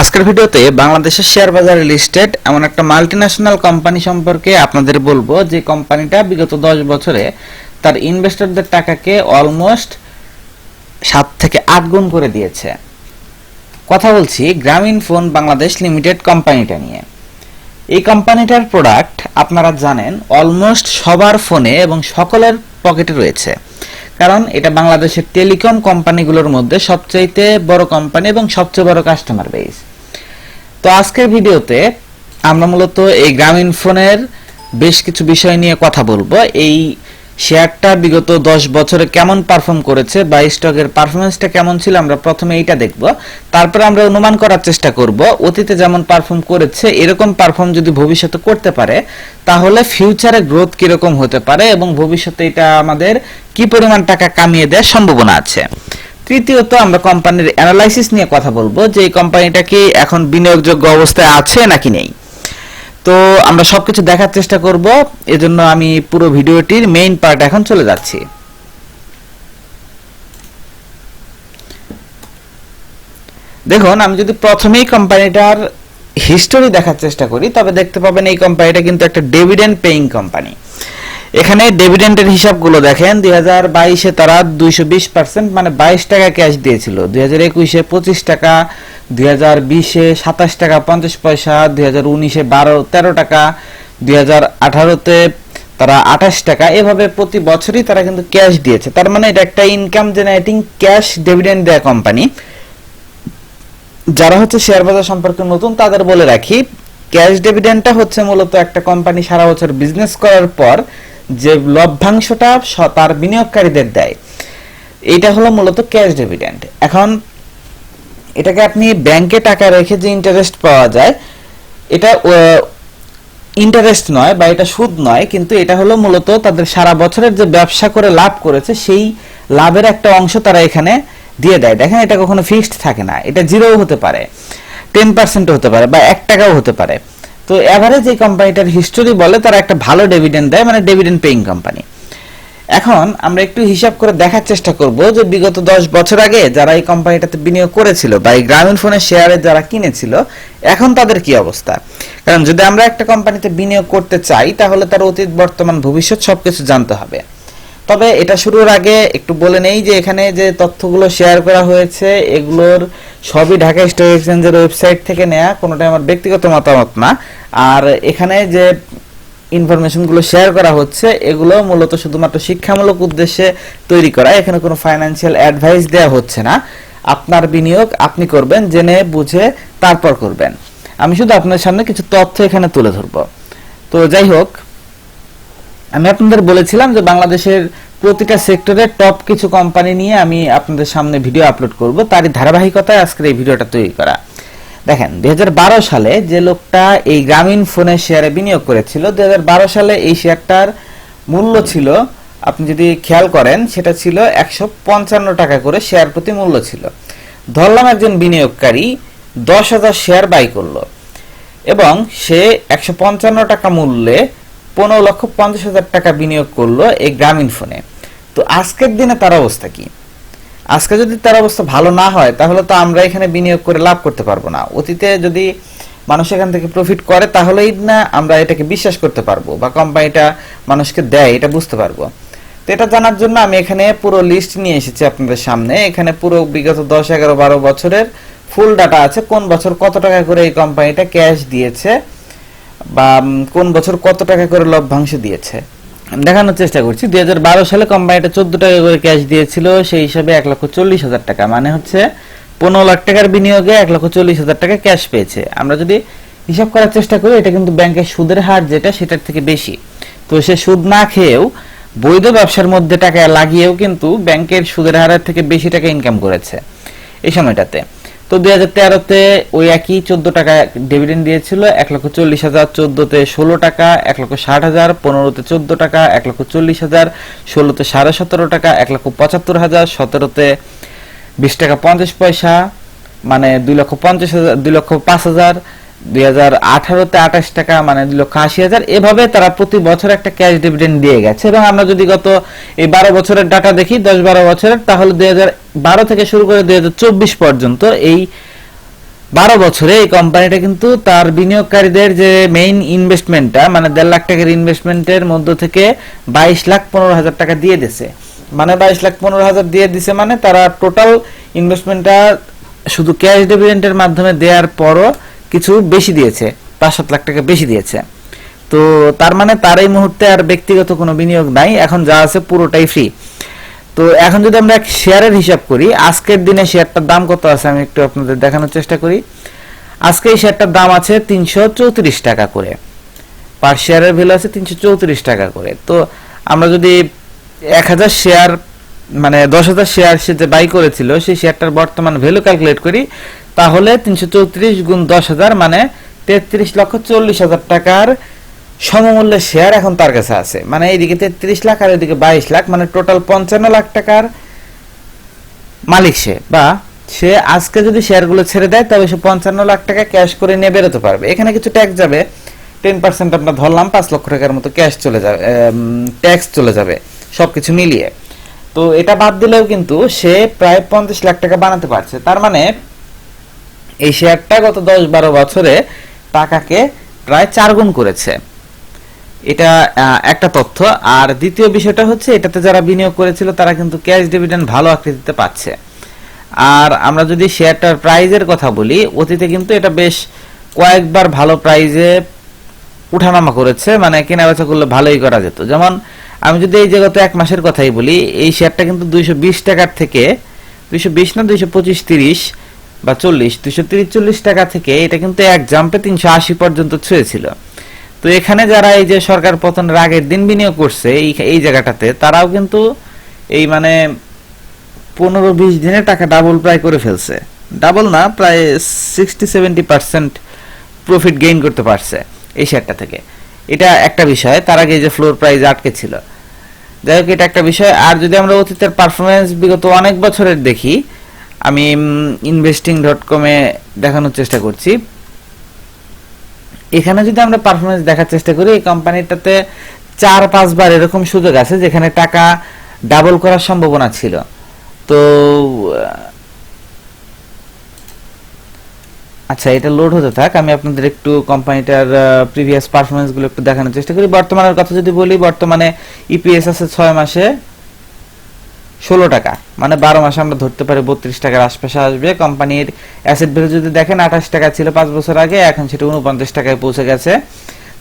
আজকের ভিডিওতে বাংলাদেশের শেয়ার বাজারে লিস্টেড এমন একটা মাল্টিন্যাশনাল কোম্পানি সম্পর্কে আপনাদের বলব। যে কোম্পানিটা বিগত দশ বছরে তার ইনভেস্টরদের টাকাকে অলমোস্ট সাত থেকে আট গুণ করে দিয়েছে। কথা বলছি গ্রামীণ ফোন বাংলাদেশ লিমিটেড কোম্পানিটা নিয়ে। এই কোম্পানিটার প্রোডাক্ট আপনারা জানেন অলমোস্ট সবার ফোনে এবং সকলের পকেটে রয়েছে। কারণ এটা বাংলাদেশের টেলিকম কোম্পানিগুলোর মধ্যে সবচাইতে বড় কোম্পানি এবং সবচেয়ে বড় কাস্টমার বেস তো আজকের ভিডিওতে আমরা মূলত এই গ্রামীণ ফোনের বেশ কিছু বিষয় নিয়ে কথা বলব। এই শেয়ারটা বিগত দশ বছরে কেমন পারফর্ম করেছে বা স্টকের পারফরমেন্সটা কেমন ছিল আমরা প্রথমে এইটা দেখব। তারপরে আমরা অনুমান করার চেষ্টা করব, অতীতে যেমন পারফর্ম করেছে, এরকম পারফর্ম যদি ভবিষ্যতে করতে পারে, তাহলে ফিউচারে গ্রোথ কীরকম হতে পারে এবং ভবিষ্যতে এটা আমাদের কি পরিমাণ টাকা কামিয়ে দেওয়ার সম্ভাবনা আছে। তৃতীয়ত আমরা কোম্পানির অ্যানালাইসিস নিয়ে কথা বলব যে এই কোম্পানিটা কি এখন বিনিয়োগযোগ্য অবস্থায় আছে নাকি নেই। তো আমরা সবকিছু দেখার চেষ্টা করব। এজন্য আমি পুরো ভিডিওটির মেইন পার্ট এখন চলে যাচ্ছি। দেখুন, আমি যদি প্রথমেই কোম্পানিটার হিস্টোরি দেখার চেষ্টা করি, তবে দেখতে পাবেন এই কোম্পানিটা কিন্তু একটা ডিভিডেন্ড পেইং কোম্পানি এখানে ডিভিডেন্ডের হিসাবগুলো দেখেন, দুই হাজার বাইশে তারা দুইশো বিশ পার্সেন্ট মানে বাইশ টাকা ক্যাশ দিয়েছিল। দুই হাজার একুশে পঁচিশ টাকা, দুই হাজার বিশে সাতাশ টাকা, পঞ্চাশ পয়সা, দুই হাজার উনিশে বারো, তেরো টাকা, দুই হাজার আঠারোতে তারা আঠাশ টাকা। এভাবে প্রতি বছরই তারা কিন্তু ক্যাশ দিয়েছে। তার মানে এটা একটা ইনকাম জেনারেটিং ক্যাশ ডিভিডেন্ড দেয়া কোম্পানি যারা হচ্ছে শেয়ার বাজার সম্পর্কে নতুন, তাদের বলে রাখি ক্যাশ ডিভিডেন্ডটা হচ্ছে মূলত একটা কোম্পানি সারা বছর বিজনেস করার পর যে লভ্যাংশটা তার বিনিয়োগকারীদের দেয়, এইটা হলো মূলত ক্যাশ ডিভিডেন্ড। এখন, এটাকে আপনি ব্যাংকে টাকা রেখে যে ইন্টারেস্ট পাওয়া যায়, এটা ইন্টারেস্ট নয় বা এটা সুদ নয়, কিন্তু এটা হলো মূলত তাদের সারা বছরের যে ব্যবসা করে লাভ করেছে, সেই লাভের একটা অংশ তারা এখানে দিয়ে দেয়। দেখেন, এটা কখনো ফিক্সড থাকে না। এটা জিরোও হতে পারে টেন পার্সেন্ট হতে পারে বা এক টাকাও হতে পারে। তো অ্যাভারেজ এই কোম্পানিটার হিস্টোরি বলে তারা একটা ভালো ডেভিডেন্ড দেয় মানে ডেভিডেন্ড পেইং কোম্পানি এখন আমরা একটু হিসাব করে দেখার চেষ্টা করব যে বিগত দশ বছর আগে যারা এই কোম্পানিটাতে বিনিয়োগ করেছিল বা এই গ্রামীণ ফোনের শেয়ারে যারা কিনেছিল, এখন তাদের কি অবস্থা? কারণ যদি আমরা একটা কোম্পানিতে বিনিয়োগ করতে চাই, তাহলে তার অতীত, বর্তমান, ভবিষ্যৎ সবকিছু জানতে হবে। তবে এটা শুরুর আগে একটু বলে নেই যে এখানে যে তথ্যগুলো শেয়ার করা হয়েছে, এগুলোর সবই ঢাকা স্টক এক্সচেঞ্জের ওয়েবসাইট থেকে নেওয়া কোনোটাই আমার ব্যক্তিগত মতামত না। আর এখানে যে ইনফরমেশনগুলো শেয়ার করা হচ্ছে, এগুলো মূলত শুধুমাত্র শিক্ষামূলক উদ্দেশ্যে তৈরি করা, এখানে কোনো ফাইন্যান্সিয়াল অ্যাডভাইস দেওয়া হচ্ছে না। আপনার বিনিয়োগ আপনি করবেন, জেনে বুঝে তারপর করবেন। আমি শুধু আপনার সামনে কিছু তথ্য এখানে তুলে ধরবো। তো যাই হোক আমি আপনাদের বলেছিলাম যে বাংলাদেশের প্রতিটা সেক্টরের টপ কিছু কোম্পানি নিয়ে আমি আপনাদের সামনে ভিডিও আপলোড করব। তারই ধারাবাহিকতায় আজকের এই ভিডিওটা তৈরি করা। দেখেন দু হাজার বারো সালে যে লোকটা এই গ্রামীণ ফোনের শেয়ারে বিনিয়োগ করেছিল দু হাজার বারো সালে এই শেয়ারটার মূল্য ছিল, আপনি যদি খেয়াল করেন, সেটা ছিল একশো পঞ্চান্ন টাকা করে শেয়ার প্রতি মূল্য ছিল। ধরলাম একজন বিনিয়োগকারী দশ হাজার শেয়ার বাই করল এবং সে একশো পঞ্চান্ন টাকা মূল্যে পনেরো লক্ষ পঞ্চাশ হাজার টাকা বিনিয়োগ করল এই গ্রামীণ ফোনে। তো আজকের দিনে তার অবস্থা কি? আজকে যদি তার অবস্থা ভালো না হয়, তাহলে তো আমরা এখানে বিনিয়োগ করে লাভ করতে পারব না। অতীতে যদি মানুষ এখান থেকে প্রফিট করে, তাহলেই না আমরা এটাকে বিশ্বাস করতে পারব বা কোম্পানিটা মানুষকে দেয়, এটা বুঝতে পারব। তো এটা জানার জন্য আমি এখানে পুরো লিস্ট নিয়ে এসেছি আপনাদের সামনে। এখানে পুরো বিগত দশ, এগারো, বারো বছরের ফুল ডাটা আছে, কোন বছর কত টাকা করে এই কোম্পানিটা ক্যাশ দিয়েছে বা কোন বছর কত টাকা করে লভ্যাংশ দিয়েছে? দেখানোর চেষ্টা করছি। দুই সালে কোম্পানিটা চোদ্দ টাকা করে ক্যাশ দিয়েছিল, সেই হিসাবে এক লক্ষ চল্লিশ হাজার টাকা। মানে হচ্ছে পনেরো লাখ টাকার বিনিয়োগে এক লক্ষ চল্লিশ হাজার টাকা ক্যাশ পেয়েছে। আমরা যদি হিসাব করার চেষ্টা করি, এটা কিন্তু ব্যাংকের সুদের হার যেটা, সেটার থেকে বেশি। তো সে সুদ না খেয়েও বৈধ ব্যবসার মধ্যে টাকা লাগিয়েও কিন্তু ব্যাংকের সুদের হারের থেকে বেশি টাকা ইনকাম করেছে। এই সময়টাতে। তো দুই হাজার তেরোতে ওই একই চোদ্দ টাকা ডিভিডেন্ড দিয়েছিল, এক লক্ষ চল্লিশ হাজার, চোদ্দতে ষোলো টাকা, এক লক্ষ ষাট হাজার, পনেরোতে চোদ্দ টাকা, এক লক্ষ চল্লিশ হাজার, ষোলোতে সাড়ে সতেরো টাকা, এক লক্ষ পঁচাত্তর হাজার, সতেরোতে বিশ টাকা পঞ্চাশ পয়সা মানে দুই লক্ষ পঞ্চাশ হাজার, দুই লক্ষ পাঁচ হাজার দুই হাজার আঠাশ টাকা মানে দুই লক্ষ হাজার। এভাবে তারা প্রতি বছর একটা ক্যাশ ডিভিডেন্ড দিয়ে গেছে। এবং আমরা যদি গত এই বারো বছরের ডাটা দেখি, দশ বারো বছরের, তাহলে দুই হাজার বারো থেকে শুরু করে দুই হাজার চব্বিশ পর্যন্ত এই বারো বছরে এই কোম্পানিটা কিন্তু তার বিনিয়োগকারীদের যে মেইন ইনভেস্টমেন্টটা মানে দেড় লাখ টাকার ইনভেস্টমেন্টের মধ্য থেকে বাইশ লাখ পনেরো হাজার টাকা দিয়ে দিছে। মানে বাইশ লাখ পনেরো হাজার দিয়ে দিছে মানে তারা টোটাল ইনভেস্টমেন্টটা শুধু ক্যাশ ডিভিডেন্টের মাধ্যমে দেওয়ার পরও কিছু বেশি দিয়েছে, পাঁচ সাত লাখ টাকা বেশি দিয়েছে। তো তার মানে তার এই মুহূর্তে আর ব্যক্তিগত কোনো বিনিয়োগ নাই, এখন যা আছে পুরোটাই ফ্রি তো এখন যদি আমরা এক শেয়ারের হিসাব করি, আজকের দিনে শেয়ারটার দাম কত আছে আমি একটু আপনাদের দেখানোর চেষ্টা করি। আজকে এই শেয়ারটার দাম আছে তিনশো চৌত্রিশ টাকা করে। পার শেয়ারের ভ্যালু আছে তিনশো চৌত্রিশ টাকা করে। তো আমরা যদি এক হাজার শেয়ার মানে দশ হাজার শেয়ার সে যে বাই করেছিল সেই শেয়ারটার বর্তমান ভ্যালু ক্যালকুলেট করি, তাহলে তিনশো চৌত্রিশ গুণ দশ হাজার মানে তেত্রিশ লক্ষ চল্লিশ হাজার টাকার সমমূল্যের শেয়ার এখন তার কাছে আছে। মানে এইদিকে তেত্রিশ লাখ আর এদিকে বাইশ লাখ মানে টোটাল পঞ্চান্ন লাখ টাকার মালিক সে। বা সে আজকে যদি শেয়ারগুলো ছেড়ে দেয়, তবে সে পঞ্চান্ন লাখ টাকা ক্যাশ করে নিয়ে বেরোতে পারবে। এখানে কিছু ট্যাক্স যাবে। টেন পার্সেন্ট আমরা ধরলাম, পাঁচ লক্ষ টাকার মতো ক্যাশ চলে যাবে ট্যাক্স চলে যাবে, সবকিছু মিলিয়ে। তো এটা বাদ দিলেও কিন্তু সে প্রায় পঞ্চাশ লাখ টাকা বানাতে পারছে। তার মানে এই শেয়ারটা গত দশ বারো বছরে টাকাকে প্রায় চার গুণ করেছে। এটা একটা তথ্য। আর দ্বিতীয় বিষয়টা হচ্ছে, এটাতে যারা বিনিয়োগ করেছিল, তারা কিন্তু ক্যাশ ডিভিডেন্ড ভালো আকৃতিতে পাচ্ছে। আর আমরা যদি শেয়ারটার প্রাইজের কথা বলি, অতীতে কিন্তু এটা বেশ কয়েকবার ভালো প্রাইজে উঠানামা করেছে। মানে কেনা বেচা করলে ভালোই করা যেত। যেমন আমি যদি এই যে গত এক মাসের কথাই বলি, এই শেয়ারটা কিন্তু দুইশো বিশ টাকার থেকে, দুইশো বিশ না, দুইশো পঁচিশ, তিরিশ বা চল্লিশ, দুইশো তিরিশ, চল্লিশ টাকা থেকে এটা কিন্তু এক জাম্পে তিনশো আশি পর্যন্ত ছুঁয়েছিল। তো এখানে যারা এই যে সরকার পতনের আগের দিন বিনিয়োগ করছে, এই এই জায়গাটাতে, তারাও কিন্তু এই মানে পনেরো বিশ দিনে টাকা ডাবল প্রায় করে ফেলছে। ডাবল না, প্রায় sixty seventy percent profit gain করতে পারছে এই শেয়ারটা থেকে। এটা একটা বিষয়, তার আগে যে ফ্লোর প্রাইস আটকে ছিল। যাই হোক, এটা একটা বিষয়। আর যদি আমরা অতীতের পারফরমেন্স বিগত অনেক বছরের দেখি, আমি ইনভেস্টিং ডট কমে দেখানোর চেষ্টা করছি। এখানে যদি আমরা পারফরমেন্স দেখার চেষ্টা করি, এই কোম্পানিটাতে চার পাঁচবার এরকম সুযোগ আছে যেখানে টাকা ডাবল করার সম্ভাবনা ছিল। তো আচ্ছা এটা লোড হতে থাক। আমি আপনাদের একটু কোম্পানিটার প্রিভিয়াস পারফরমেন্সগুলো একটু দেখানোর চেষ্টা করি। বর্তমানের কথা যদি বলি, বর্তমানে ইপিএস আছে ছয় মাসে ষোলো টাকা। মানে বারো মাসে আমরা ধরতে পারি বত্রিশ টাকার আশপাশে আসবে। কোম্পানির অ্যাসেট ভ্যালু যদি দেখেন, আঠাশ টাকা ছিল পাঁচ বছর আগে, এখন সেটা উনপঞ্চাশ টাকায় পৌঁছে গেছে।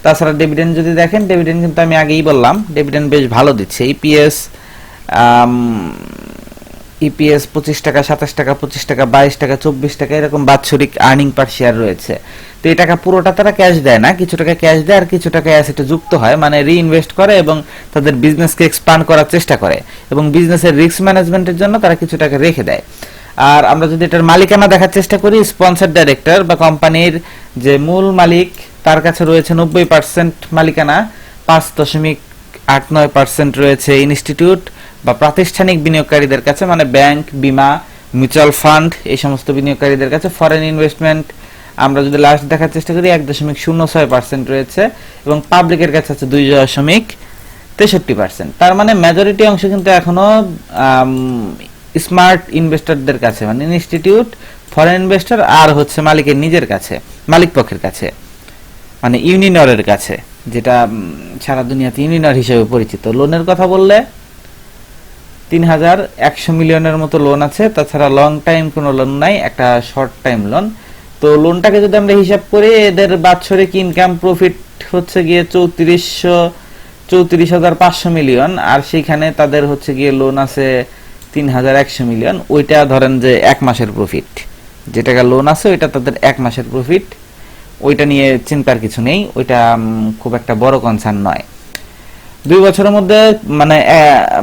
তাছাড়া ডিভিডেন্ড যদি দেখেন ডিভিডেন্ড কিন্তু আমি আগেই বললাম ডিভিডেন্ড বেশ ভালো দিচ্ছে। ইপিএস ইপিএস পঁচিশ টাকা, সাতাশ টাকা, পঁচিশ টাকা, বাইশ টাকা, চব্বিশ টাকা, এরকম বাৎসরিক আর্নিং পার শেয়ার রয়েছে। তো এই টাকা পুরোটা তারা ক্যাশ দেয় না, কিছু টাকা ক্যাশ দেয় আর কিছু টাকা অ্যাসেটে যুক্ত হয় মানে রিইনভেস্ট করে এবং তাদের বিজনেসকে এক্সপান্ড করার চেষ্টা করে এবং বিজনেসের রিস্ক ম্যানেজমেন্টের জন্য তারা কিছু টাকা রেখে দেয়। আর আমরা যদি এটার মালিকানা দেখার চেষ্টা করি স্পন্সর ডাইরেক্টর বা কোম্পানির যে মূল মালিক, তার কাছে রয়েছে নব্বই পার্সেন্ট মালিকানা, পাঁচ দশমিক আট নয় পার্সেন্ট রয়েছে ইনস্টিটিউট বা প্রাতিষ্ঠানিক বিনিয়োগকারীদের কাছে মানে ব্যাংক, বিমা, মিউচুয়াল ফান্ড, এই সমস্ত বিনিয়োগকারীদের কাছে ফরেন ইনভেস্টমেন্ট আমরা যদি লাস্ট দেখার চেষ্টা করি, এক দশমিক শূন্য ছয় পার্সেন্ট রয়েছে এবং পাবলিকের কাছে আছে দুই দশমিক তেষট্টি পার্সেন্ট তার মানে মেজরিটি অংশ কিন্তু এখনও স্মার্ট ইনভেস্টরদের কাছে মানে ইনস্টিটিউট ফরেন ইনভেস্টর আর হচ্ছে মালিকের নিজের কাছে, মালিক পক্ষের কাছে মানে ইউনিনরের কাছে, যেটা সারা দুনিয়াতে ইউনিনর হিসেবে পরিচিত। লোনের কথা বললে তিন হাজার একশো মিলিয়নের মতো লোন আছে। তাছাড়া লং টাইম কোনো লোন নাই, একটা শর্ট টাইম লোন তো লোনটাকে যদি আমরা হিসাব করি, এদের বাৎসরিক ইনকাম প্রফিট হচ্ছে গিয়ে চৌত্রিশশো, চৌত্রিশ হাজার পাঁচশো মিলিয়ন। আর সেইখানে তাদের হচ্ছে গিয়ে লোন আছে তিন হাজার একশো মিলিয়ন। ওইটা ধরেন যে এক মাসের প্রফিট যে টাকা লোন আছে, ওইটা তাদের এক মাসের প্রফিট ওইটা নিয়ে চিন্তার কিছু নেই। ওইটা খুব একটা বড় কনসার্ন নয়। দুই বছরের মধ্যে মানে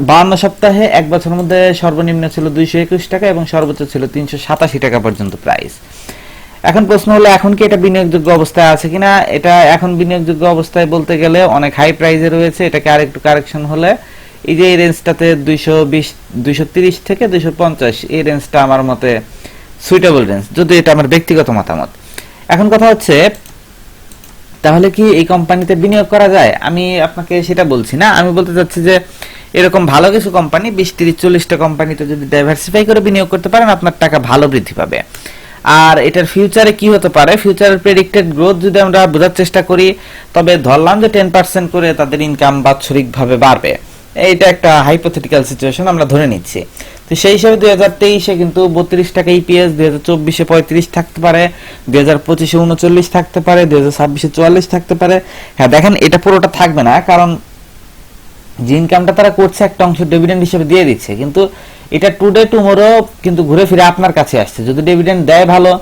বাহান্ন সপ্তাহে এক বছরের মধ্যে সর্বনিম্ন ছিল দুইশো একুশ টাকা এবং সর্বোচ্চ ছিল তিনশো সাতাশি টাকা পর্যন্ত প্রাইস এখন প্রশ্ন হলো, এখন কি এটা বিনিয়োগযোগ্য অবস্থায় আছে কিনা? এটা এখন বিনিয়োগযোগ্য অবস্থায় বলতে গেলে অনেক হাই প্রাইসে রয়েছে, এটাকে আরেকটু কারেকশন হলে এই যে এই রেঞ্জটাতে দুইশো বিশ, দুইশো তিরিশ থেকে দুইশো পঞ্চাশ, এই রেঞ্জটা আমার মতে সুইটেবল রেঞ্জ যদি এটা আমার ব্যক্তিগত মতামত। এখন কথা হচ্ছে তাহলে কি এই কোম্পানিতে বিনিয়োগ করা যায়? আমি আপনাকে সেটা বলছি না। আমি বলতে চাচ্ছি যে, এরকম ভালো কিছু কোম্পানি, বিশ, তিরিশ, চল্লিশটা কোম্পানিতে যদি ডাইভার্সিফাই করে বিনিয়োগ করতে পারেন, আপনার টাকা ভালো বৃদ্ধি পাবে। আর এটার ফিউচারে কি হতে পারে? ফিউচারের প্রেডিক্টেড গ্রোথ যদি আমরা বোঝার চেষ্টা করি, তবে ধরলাম যে টেন পার্সেন্ট করে তাদের ইনকাম বাৎসরিকভাবে বাড়বে। এইটা একটা হাইপোথেটিক্যাল সিচুয়েশন আমরা ধরে নিচ্ছি। তো সেই হিসাবে দুই হাজার তেইশে কিন্তু বত্রিশ টাকা ইপিএস দুই হাজার চব্বিশে পঁয়ত্রিশ থাকতে পারে, দুই হাজার পঁচিশে উনচল্লিশ থাকতে পারে, দুই হাজার ছাব্বিশে চুয়াল্লিশ থাকতে পারে। হ্যাঁ দেখেন, এটা পুরোটা থাকবে না, কারণ যে ইনকামটা তারা করছে, একটা অংশ ডিভিডেন্ড হিসেবে দিয়ে দিচ্ছে। কিন্তু এটা টুডে টুমোরো কিন্তু ঘুরে ফিরে আপনার কাছে আসছে। যদি ডিভিডেন্ড দেয় ভালো,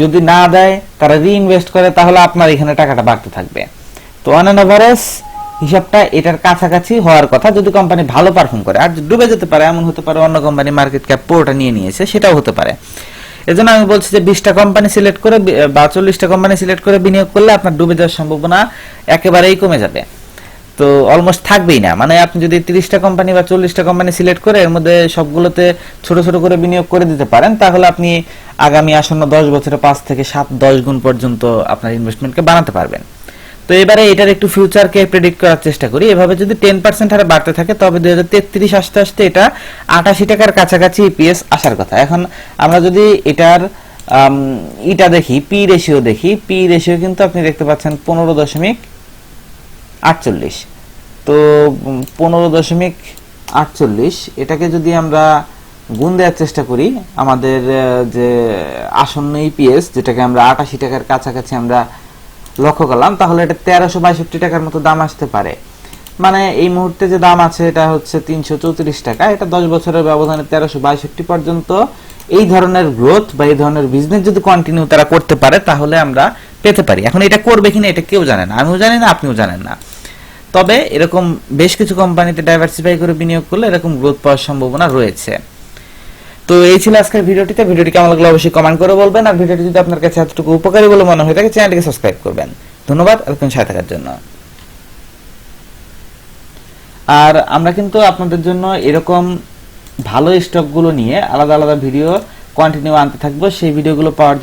যদি না দেয়, তারা রিইনভেস্ট করে, তাহলে আপনার এখানে টাকাটা বাড়তে থাকবে। তো অন অ্যান এভারেজ হিসাবটা এটার কাছাকাছি হওয়ার কথা। যদি কোম্পানি ভালো পারফর্ম করে, আর ডুবে যেতে পারে, এমন হতে পারে অন্য কোম্পানি মার্কেট ক্যাপ পুরোটা নিয়ে নিয়েছে, সেটাও হতে পারে। এজন্য আমি বলছি যে বিশটা কোম্পানি সিলেক্ট করে, বা চল্লিশটা কোম্পানি সিলেক্ট করে বিনিয়োগ করলে আপনার ডুবে যাওয়ার সম্ভাবনা একেবারেই কমে যাবে। তো অলমোস্ট থাকবেই না। মানে আপনি যদি তিরিশটা কোম্পানি বা চল্লিশটা কোম্পানি সিলেক্ট করে, এর মধ্যে সবগুলোতে ছোট ছোট করে বিনিয়োগ করে দিতে পারেন, তাহলে আপনি আগামী আসন্ন দশ বছরে পাঁচ থেকে সাত, দশ গুণ পর্যন্ত আপনার ইনভেস্টমেন্টকে বানাতে পারবেন। তো এবারে এটার একটু ফিউচারকে প্রেডিক্ট করার চেষ্টা করি। এভাবে যদি টেন পার্সেন্ট হারে বাড়তে থাকে, তবে দুই হাজার তেত্রিশ আসতে আসতে এটা আটাশি টাকার কাছাকাছি ইপিএস আসার কথা। এখন আমরা যদি এটার ইটা দেখি পি রেশিও দেখি পি রেশিও কিন্তু আপনি দেখতে পাচ্ছেন পনেরো দশমিক আটচল্লিশ। তো পনেরো দশমিক আটচল্লিশ, এটাকে যদি আমরা গুণ দেওয়ার চেষ্টা করি, আমাদের যে আসন্ন ইপিএস যেটাকে আমরা আটাশি টাকার কাছাকাছি আমরা লক্ষ্য করলাম, তাহলে এটা তেরোশো বাইষট্টি টাকার মতো দাম আসতে পারে। মানে এই মুহূর্তে যে দাম আছে, এটা হচ্ছে তিনশো চৌত্রিশ টাকা। এটা দশ বছরের ব্যবধানে তেরোশো বাইষট্টি পর্যন্ত। এই ধরনের গ্রোথ বা এই ধরনের বিজনেস যদি কন্টিনিউ তারা করতে পারে, তাহলে আমরা পেতে পারি। এখন এটা করবে কিনা, এটা কেউ জানে না। আমিও জানি না, আপনিও জানেন না। তবে এরকম বেশ কিছু কোম্পানিতে ডাইভার্সিফাই করে বিনিয়োগ করলে এরকম গ্রোথ পাওয়ার সম্ভাবনা রয়েছে। তো এই ছিল আজকের ভিডিওটিতে। ভিডিওটি কেমন লাগল অবশ্যই কমেন্ট করে বলবেন। আর ভিডিওটি যদি আপনার কাছে এতটুকু উপকারী বলে মনে হয় থাকে, চ্যানেলটিকে সাবস্ক্রাইব করবেন। ধন্যবাদ। এতক্ষণ সাথে থাকার জন্য। আর আমরা কিন্তু আপনাদের জন্য এরকম ভালো স্টকগুলো নিয়ে আলাদা আলাদা ভিডিও কন্টিনিউ আনতে থাকব। সেই ভিডিওগুলো পাওয়ার